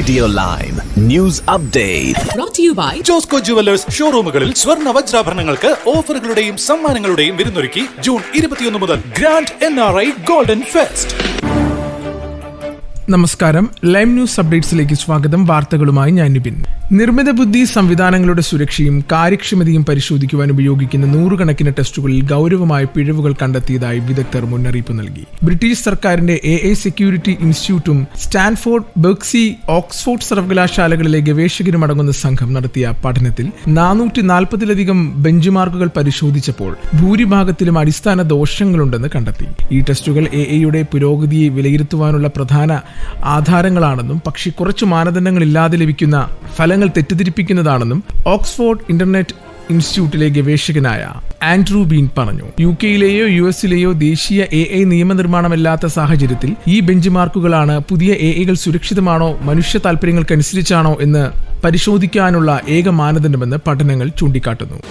Radio Lime news update brought to you Josco jewellers ഷോറൂമുകളിൽ സ്വർണ വജ്രാഭരണങ്ങൾക്ക് ഓഫറുകളുടെയും സമ്മാനങ്ങളുടെയും വിരുന്നൊരുക്കി ജൂൺ ഇരുപത്തിയൊന്ന് മുതൽ grand N R I golden fest നമസ്കാരം. ലൈം ന്യൂസ് അപ്ഡേറ്റ്സിലേക്ക് സ്വാഗതം. വാർത്തകളുമായി ഞാൻ നിബിൻ നിർമ്മിത ബുദ്ധി സംവിധാനങ്ങളുടെ സുരക്ഷയും കാര്യക്ഷമതയും പരിശോധിക്കുവാൻ ഉപയോഗിക്കുന്ന നൂറുകണക്കിന് ടെസ്റ്റുകളിൽ ഗൗരവമായ പിഴവുകൾ കണ്ടെത്തിയതായി വിദഗ്ധർ മുന്നറിയിപ്പ് നൽകി. ബ്രിട്ടീഷ് സർക്കാരിന്റെ എ ഐ സെക്യൂരിറ്റി ഇൻസ്റ്റിറ്റ്യൂട്ടും സ്റ്റാൻഫോർഡ് ബെർക്സി ഓക്സ്ഫോർഡ് സർവകലാശാലകളിലെ ഗവേഷകരുമടങ്ങുന്ന സംഘം നടത്തിയ പഠനത്തിൽ നാനൂറ്റി നാൽപ്പതിലധികം ബെഞ്ച്മാർക്കുകൾ പരിശോധിച്ചപ്പോൾ ഭൂരിഭാഗത്തിലും അടിസ്ഥാന ദോഷങ്ങളുണ്ടെന്ന് കണ്ടെത്തി. ഈ ടെസ്റ്റുകൾ എ ഐയുടെ പുരോഗതിയെ വിലയിരുത്തുവാനുള്ള പ്രധാന ആധാരങ്ങളാണെന്നും പക്ഷേ കുറച്ചു മാനദണ്ഡങ്ങളില്ലാതെ ലഭിക്കുന്ന ഫലങ്ങൾ തെറ്റിദ്ധരിപ്പിക്കുന്നതാണെന്നും ഓക്സ്ഫോർഡ് ഇന്റർനെറ്റ് ഇൻസ്റ്റിറ്റ്യൂട്ടിലെ ഗവേഷകനായ ആൻഡ്രൂ ബീൻ പറഞ്ഞു. യു കെയിലെയോ യു എസിലെയോ ദേശീയ എ ഐ നിയമനിർമ്മാണമല്ലാത്ത സാഹചര്യത്തിൽ ഈ ബെഞ്ച് മാർക്കുകളാണ് പുതിയ എ ഐകൾ സുരക്ഷിതമാണോ മനുഷ്യ താൽപര്യങ്ങൾക്കനുസരിച്ചാണോ എന്ന് പരിശോധിക്കാനുള്ള ഏക മാനദണ്ഡമെന്ന് പഠനങ്ങൾ ചൂണ്ടിക്കാട്ടുന്നു.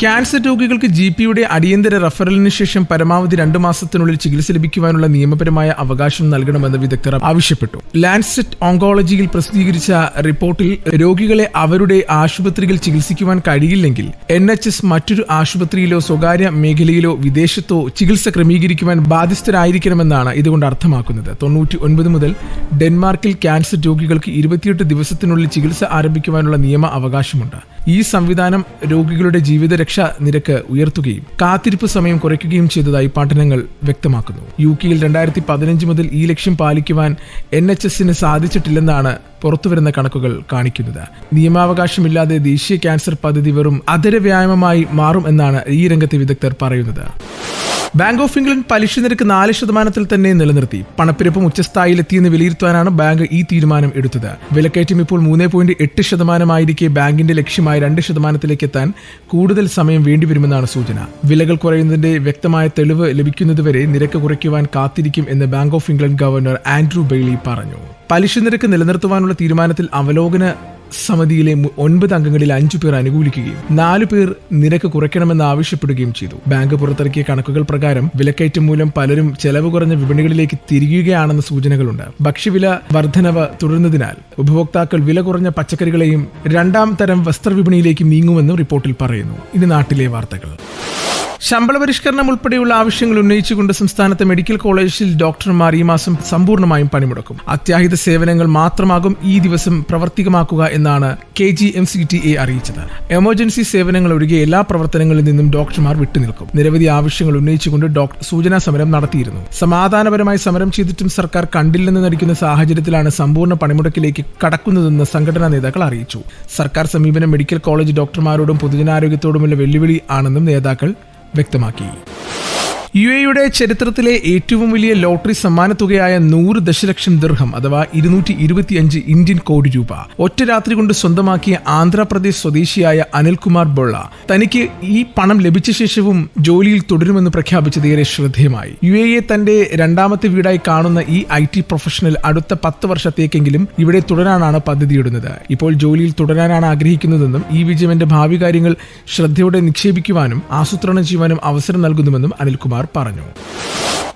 ക്യാൻസർ രോഗികൾക്ക് ജി പിയുടെ അടിയന്തര റഫറലിന് ശേഷം പരമാവധി രണ്ടു മാസത്തിനുള്ളിൽ ചികിത്സ ലഭിക്കുവാനുള്ള നിയമപരമായ അവകാശം നൽകണമെന്ന് വിദഗ്ധർ ആവശ്യപ്പെട്ടു. ലാൻഡ്സെറ്റ് ഓങ്കോളജിയിൽ പ്രസിദ്ധീകരിച്ച റിപ്പോർട്ടിൽ രോഗികളെ അവരുടെ ആശുപത്രിയിൽ ചികിത്സിക്കുവാൻ കഴിയില്ലെങ്കിൽ എൻ എച്ച് എസ് മറ്റൊരു ആശുപത്രിയിലോ സ്വകാര്യ മേഖലയിലോ വിദേശത്തോ ചികിത്സ ക്രമീകരിക്കുവാൻ ബാധ്യസ്ഥരായിരിക്കണമെന്നാണ് ഇതുകൊണ്ട് അർത്ഥമാക്കുന്നത്. തൊണ്ണൂറ്റി ഒൻപത് മുതൽ ഡെൻമാർക്കിൽ ക്യാൻസർ രോഗികൾക്ക് ഇരുപത്തിയെട്ട് ദിവസത്തിനുള്ളിൽ ചികിത്സ ആരംഭിക്കുവാനുള്ള നിയമ അവകാശമുണ്ട്. ഈ സംവിധാനം രോഗികളുടെ ജീവിതരക്ഷ നിരക്ക് ഉയർത്തുകയും കാത്തിരിപ്പ് സമയം കുറയ്ക്കുകയും ചെയ്തതായി പഠനങ്ങൾ വ്യക്തമാക്കുന്നു. യു കെയിൽ രണ്ടായിരത്തി പതിനഞ്ച് മുതൽ ഈ ലക്ഷ്യം പാലിക്കുവാൻ എൻ എച്ച് എസിന് സാധിച്ചിട്ടില്ലെന്നാണ് പുറത്തുവരുന്ന കണക്കുകൾ കാണിക്കുന്നത്. നിയമാവകാശമില്ലാതെ ദേശീയ ക്യാൻസർ പദ്ധതി വെറും അതര വ്യായാമമായി മാറും എന്നാണ് ഈ രംഗത്തെ വിദഗ്ധർ പറയുന്നത്. ബാങ്ക് ഓഫ് ഇംഗ്ലണ്ട് പലിശ നിരക്ക് നാല് ശതമാനത്തിൽ തന്നെ നിലനിർത്തി. പണപ്പെരുപ്പം ഉച്ചസ്ഥായിലെത്തിയെന്ന് വിലയിരുത്താനാണ് ബാങ്ക് ഈ തീരുമാനം എടുത്തത്. വിലക്കയറ്റം ഇപ്പോൾ മൂന്ന് പോയിന്റ് എട്ട് ശതമാനമായിരിക്കെ ബാങ്കിന്റെ ലക്ഷ്യമായ രണ്ട് ശതമാനത്തിലേക്ക് എത്താൻ കൂടുതൽ സമയം വേണ്ടിവരുമെന്നാണ് സൂചന. വിലകൾ കുറയുന്നതിന്റെ വ്യക്തമായ തെളിവ് ലഭിക്കുന്നതുവരെ നിരക്ക് കുറയ്ക്കുവാൻ കാത്തിരിക്കും എന്ന് bank of England governor Andrew Bailey പറഞ്ഞു. പലിശ നിരക്ക് നിലനിർത്തുവാനുള്ള തീരുമാനത്തിൽ അവലോകന സമിതിയിലെ ഒൻപത് അംഗങ്ങളിൽ അഞ്ചു പേർ അനുകൂലിക്കുകയും നാലു പേർ നിരക്ക് കുറയ്ക്കണമെന്ന് ആവശ്യപ്പെടുകയും ചെയ്തു. ബാങ്ക് പുറത്തിറക്കിയ കണക്കുകൾ പ്രകാരം വിലക്കയറ്റം മൂലം പലരും ചെലവ് കുറഞ്ഞ വിപണികളിലേക്ക് തിരികുകയാണെന്ന സൂചനകളുണ്ട്. ഭക്ഷ്യവില വർധനവ് തുടരുന്നതിനാൽ ഉപഭോക്താക്കൾ വില കുറഞ്ഞ പച്ചക്കറികളെയും രണ്ടാം തരം വസ്ത്രവിപണിയിലേക്ക് നീങ്ങുമെന്നും റിപ്പോർട്ടിൽ പറയുന്നു. ഇനി നാട്ടിലെ വാർത്തകൾ. ശമ്പള പരിഷ്കരണം ഉൾപ്പെടെയുള്ള ആവശ്യങ്ങൾ ഉന്നയിച്ചുകൊണ്ട് സംസ്ഥാനത്തെ മെഡിക്കൽ കോളേജിൽ ഡോക്ടർമാർ ഈ മാസം സമ്പൂർണമായും പണിമുടക്കും. അത്യാഹിത സേവനങ്ങൾ മാത്രമാകും ഈ ദിവസം പ്രവർത്തികമാക്കുക എന്നാണ് K G M C T A അറിയിച്ചത്. എമർജൻസി സേവനങ്ങൾ ഒഴികെ എല്ലാ പ്രവർത്തനങ്ങളിൽ നിന്നും ഡോക്ടർമാർ വിട്ടുനിൽക്കും. നിരവധി ആവശ്യങ്ങൾ ഉന്നയിച്ചുകൊണ്ട് ഡോക്ടർ സൂചനാ സമരം നടത്തിയിരുന്നു. സമാധാനപരമായി സമരം ചെയ്തിട്ടും സർക്കാർ കണ്ടില്ലെന്ന് നടിക്കുന്ന സാഹചര്യത്തിലാണ് സമ്പൂർണ പണിമുടക്കിലേക്ക് കടക്കുന്നതെന്ന് സംഘടനാ നേതാക്കൾ അറിയിച്ചു. സർക്കാർ സമീപനം മെഡിക്കൽ കോളേജ് ഡോക്ടർമാരോടും പൊതുജനാരോഗ്യത്തോടുമുള്ള വെല്ലുവിളി ആണെന്നും നേതാക്കൾ വ്യക്തമാക്കി. യു എയുടെ ചരിത്രത്തിലെ ഏറ്റവും വലിയ ലോട്ടറി സമ്മാനത്തുകയായ നൂറ് ദശലക്ഷം ദീർഘം അഥവാ ഇരുന്നൂറ്റി ഇരുപത്തിയഞ്ച് ഇന്ത്യൻ കോടി രൂപ ഒറ്റ രാത്രി കൊണ്ട് സ്വന്തമാക്കിയ ആന്ധ്രാപ്രദേശ് സ്വദേശിയായ അനിൽകുമാർ ബൊള്ള തനിക്ക് ഈ പണം ലഭിച്ച ശേഷവും ജോലിയിൽ തുടരുമെന്ന് പ്രഖ്യാപിച്ചത് ഏറെ ശ്രദ്ധേയമായി. യു എയെ തന്റെ രണ്ടാമത്തെ വീടായി കാണുന്ന ഈ ഐ ടി പ്രൊഫഷണൽ അടുത്ത പത്ത് വർഷത്തേക്കെങ്കിലും ഇവിടെ തുടരാനാണ് പദ്ധതിയിടുന്നത്. ഇപ്പോൾ ജോലിയിൽ തുടരാനാണ് ആഗ്രഹിക്കുന്നതെന്നും ഈ വിജയം എന്റെ ഭാവി കാര്യങ്ങൾ ശ്രദ്ധയോടെ നിക്ഷേപിക്കുവാനും ആസൂത്രണം ചെയ്യുവാനും അവസരം നൽകുന്നുവെന്നും അനിൽകുമാർ പറഞ്ഞു.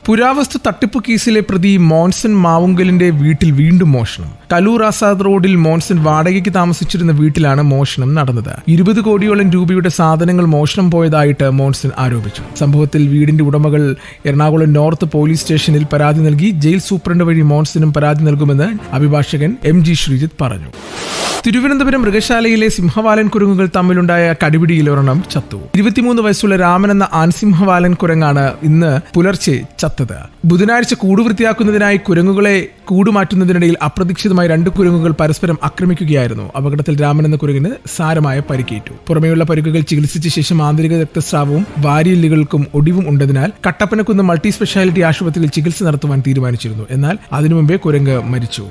പുരാവസ്തു തട്ടിപ്പ് കേസിലെ പ്രതി മോൻസൺ മാവുങ്കലിന്റെ വീട്ടിൽ വീണ്ടും മോഷണം. കലൂർ ആസാദ് റോഡിൽ മോൻസൺ വാടകയ്ക്ക് താമസിച്ചിരുന്ന വീട്ടിലാണ് മോഷണം നടന്നത്. ഇരുപത് കോടിയോളം രൂപയുടെ സാധനങ്ങൾ മോഷണം പോയതായിട്ട് മോൺസൺ ആരോപിച്ചു. സംഭവത്തിൽ വീടിന്റെ ഉടമകൾ എറണാകുളം നോർത്ത് പോലീസ് സ്റ്റേഷനിൽ പരാതി നൽകി ജയിൽ സൂപ്രണ്ട് വഴി മോൻസനും പരാതി നൽകുമെന്ന് അഭിഭാഷകൻ എം ജി ശ്രീജിത്ത് പറഞ്ഞു. തിരുവനന്തപുരം മൃഗശാലയിലെ സിംഹവാലൻ കുരങ്ങുകൾ തമ്മിലുണ്ടായ കടിപിടിയിൽ ഒരെണ്ണം ചത്തു. ഇരുപത്തിമൂന്ന് വയസ്സുള്ള രാമൻ എന്ന ആൺസിംഹവാലൻ കുരങ്ങാണ് ഇന്ന് പുലർച്ചെ ചത്തത്. ബുധനാഴ്ച കൂടുവൃത്തിയാക്കുന്നതിനായി കുരങ്ങുകളെ കൂടുമാറ്റുന്നതിനിടയിൽ അപ്രതീക്ഷിതമായി രണ്ട് കുരങ്ങുകൾ പരസ്പരം ആക്രമിക്കുകയായിരുന്നു. അപകടത്തിൽ രാമൻ എന്ന കുരങ്ങിന് സാരമായ പരിക്കേറ്റു. പുറമെയുള്ള പരിക്കുകൾ ചികിത്സിച്ച ശേഷം ആന്തരിക രക്തസ്രാവവും വാരിയെല്ലുകൾക്കും ഒടിവും ഉണ്ടതിനാൽ കട്ടപ്പനക്കുന്ന് മൾട്ടി സ്പെഷ്യാലിറ്റി ആശുപത്രിയിൽ ചികിത്സ നടത്തുവാൻ തീരുമാനിച്ചിരുന്നു. എന്നാൽ അതിനു മുമ്പേ കുരങ്ങ് മരിച്ചു.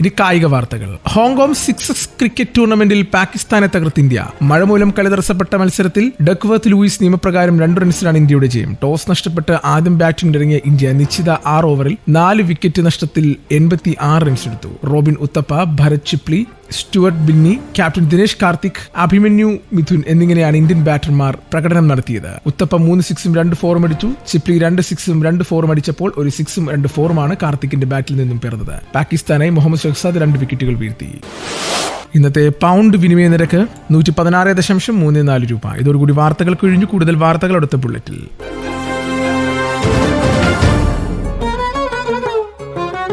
ഇനി കായിക വാർത്തകൾ. ഹോങ്കോങ് സിക്സസ് ക്രിക്കറ്റ് ടൂർണമെന്റിൽ പാകിസ്ഥാനെ തകർത്ത് ഇന്ത്യ. മഴ മൂലം കളി തടസ്സപ്പെട്ട മത്സരത്തിൽ ഡക്വർത്ത് ലൂയിസ് നിയമപ്രകാരം രണ്ട് റൺസിനാണ് ഇന്ത്യയുടെ ജയം. ടോസ് നഷ്ടപ്പെട്ട് ആദ്യം ബാറ്റിംഗ് ബാറ്റിംഗിനിറങ്ങിയ ഇന്ത്യ നിശ്ചിത ആറ് ഓവറിൽ നാല് വിക്കറ്റ് നഷ്ടത്തിൽ മത്സരത്തിൽ എൺപത്തി ആറ് റൺസ് എടുത്തു. Robin Uthappa Bharat Chipli Stuart Binny captain Dinesh Karthik Abhimanyu Mithun എന്നിങ്ങനെയാണ് ഇന്ത്യൻ ബാറ്റർമാർ പ്രകടനം നടത്തിയത്. ഉത്തപ്പ മൂന്ന് സിക്സും രണ്ട് ഫോറും അടിച്ചു. ചിപ്ലി രണ്ട് സിക്സും രണ്ട് ഫോറും അടിച്ചപ്പോൾ ഒരു സിക്സും രണ്ട് ഫോറുമാണ് കാർത്തിക്കിന്റെ ബാറ്റിൽ നിന്നും പിറന്നത്. പാകിസ്ഥാനെ മുഹമ്മദ് ഷഹ്സാദ് രണ്ട് വിക്കറ്റുകൾ വീഴ്ത്തി. ഇന്നത്തെ പൗണ്ട് വിനിമയ നിരക്ക് നൂറ്റി പതിനാറ് ദശാംശം മൂന്ന് നാല് രൂപ. ഇതോടുകൂടി വാർത്തകൾ കഴിഞ്ഞു. കൂടുതൽ വാർത്തകൾ അടുത്ത ബുള്ളറ്റിൽ